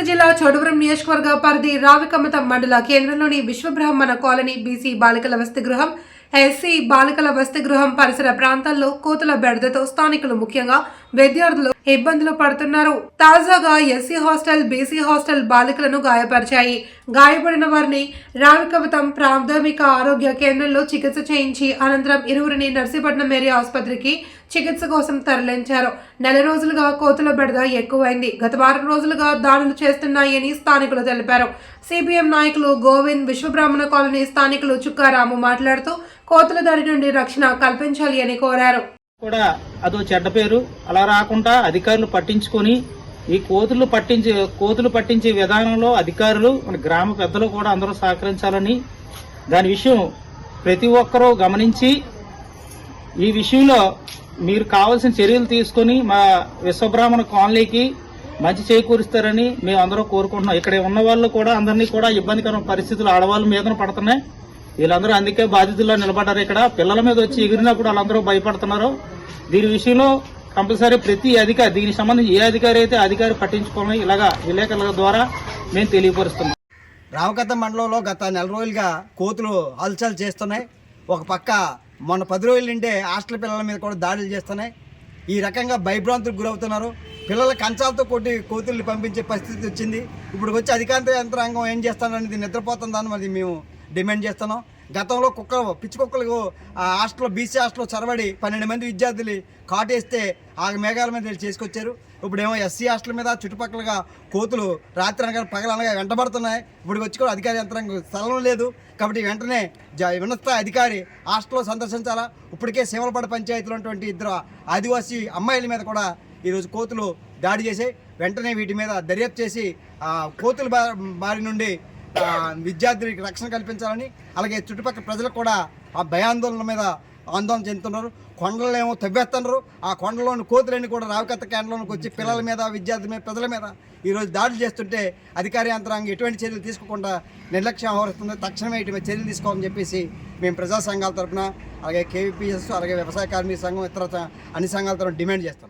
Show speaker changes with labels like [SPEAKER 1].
[SPEAKER 1] నంద్యాల జిల్లా చోడవరం నియోజకవర్గ పరిధి రావికమత మండల కేంద్రంలోని విశ్వబ్రహ్మణ కాలనీ బీసీ బాలికల వసతి గృహం ఎస్సీ బాలికల వసతి గృహం పరిసర ప్రాంతాల్లో కోతుల బెడదతో స్థానికులు ముఖ్యంగా విద్యార్థులు ఇబ్బందులు పడుతున్నారు. తాజాగా ఎస్సీ హాస్టల్ బీసీ హాస్టల్ బాలికలను గాయపరిచాయి. గాయపడిన వారిని రావికవతం ప్రాథమిక ఆరోగ్య కేంద్రంలో చికిత్స చేయించి అనంతరం ఇరువురిని నర్సీపట్నం ఏరియా ఆసుపత్రికి చికిత్స కోసం తరలించారు. నెల రోజులుగా కోతుల బెడద ఎక్కువైంది. గత వారం రోజులుగా దాడులు చేస్తున్నాయని స్థానికులు తెలిపారు. సిపిఎం నాయకులు గోవింద్ విశ్వబ్రాహ్మణ కాలనీ స్థానికులు చుక్కారాము మాట్లాడుతూ కోతుల దాడి నుండి రక్షణ కల్పించాలి అని కోరారు.
[SPEAKER 2] కూడా అదో చెడ్డ పేరు. అలా రాకుండా అధికారులు పట్టించుకొని ఈ కోతులు పట్టించే కోతులు పట్టించే విధానంలో అధికారులు మన గ్రామ పెద్దలు కూడా అందరూ సహకరించాలని దాని విషయం ప్రతి ఒక్కరూ గమనించి ఈ విషయంలో మీరు కావాల్సిన చర్యలు తీసుకొని మా విశ్వబ్రాహ్మణ కాలనీకి మంచి చేకూరుస్తారని మేము అందరూ కోరుకుంటున్నాం. ఇక్కడ ఉన్న వాళ్ళు కూడా అందరినీ కూడా ఇబ్బందికర పరిస్థితులు ఆడవాళ్ళ మీదన పడుతున్నాయి. వీళ్ళందరూ అందుకే బాధితుల్లో నిలబడ్డారు ఇక్కడ. పిల్లల మీద వచ్చి ఎగిరినప్పుడు వాళ్ళందరూ భయపడుతున్నారు. దీని విషయంలో కంపల్సరీ ప్రతి అధికారి దీనికి సంబంధించి ఏ అధికారి అయితే అధికారి పట్టించుకోవాలని ఇలాగా విలేకరుల ద్వారా మేము తెలియపరుస్తున్నాం.
[SPEAKER 3] రామకథ మండలంలో గత నెల రోజులుగా కోతులు హల్చల్ చేస్తున్నాయి. ఒక పక్క మొన్న పది రోజుల నుండే హాస్టల్ పిల్లల మీద కూడా దాడులు చేస్తున్నాయి. ఈ రకంగా భయభ్రాంతులకు గురవుతున్నారు. పిల్లల కంచాలతో కొట్టి కోతుల్ని పంపించే పరిస్థితి వచ్చింది. ఇప్పుడు వచ్చి అధికార యంత్రాంగం ఏం చేస్తాననేది నిద్రపోతుందని మరి మేము డిమాండ్ చేస్తున్నాం. గతంలో కుక్కలు పిచ్చి కుక్కలు హాస్టల్లో బీసీ హాస్టల్లో చొరబడి పన్నెండు మంది విద్యార్థులు కాటేస్తే ఆ మేఘాల మీద చేసుకొచ్చారు. ఇప్పుడేమో ఎస్సీ హాస్టల్ మీద చుట్టుపక్కలగా కోతులు రాత్రి అనగా పగలనగా వెంటబడుతున్నాయి. ఇప్పుడు వచ్చి కూడా అధికార యంత్రాంగం స్థలం లేదు. కాబట్టి వెంటనే జ ఉన్నత అధికారి హాస్టల్లో సందర్శించాలా? ఇప్పటికే సేవలపడ పంచాయతీలో ఉన్నటువంటి ఇద్దరు ఆదివాసీ అమ్మాయిల మీద కూడా ఈరోజు కోతులు దాడి చేసి వెంటనే వీటి మీద దర్యాప్తు చేసి కోతుల బా- బారి నుండి విద్యార్థులకు రక్షణ కల్పించాలని అలాగే చుట్టుపక్కల ప్రజలకు కూడా ఆ భయాందోళన మీద ఆందోళన చెందుతున్నారు. కొండలు ఏమో తవ్వేస్తున్నారు. ఆ కొండలోని కోతులన్నీ కూడా రావికత్త కేంద్రంలోకి వచ్చి పిల్లల మీద విద్యార్థుల మీద ప్రజల మీద ఈరోజు దాడులు చేస్తుంటే అధికార యంత్రాంగం ఎటువంటి చర్యలు తీసుకోకుండా నిర్లక్ష్యం వ్యవహరిస్తుంది తక్షణమే ఇటు చర్యలు తీసుకోవాలని చెప్పేసి మేము ప్రజా సంఘాల తరఫున అలాగే కేవీపీఎస్ అలాగే వ్యవసాయ కార్మిక సంఘం ఇతర అన్ని సంఘాల తరఫున డిమాండ్ చేస్తాం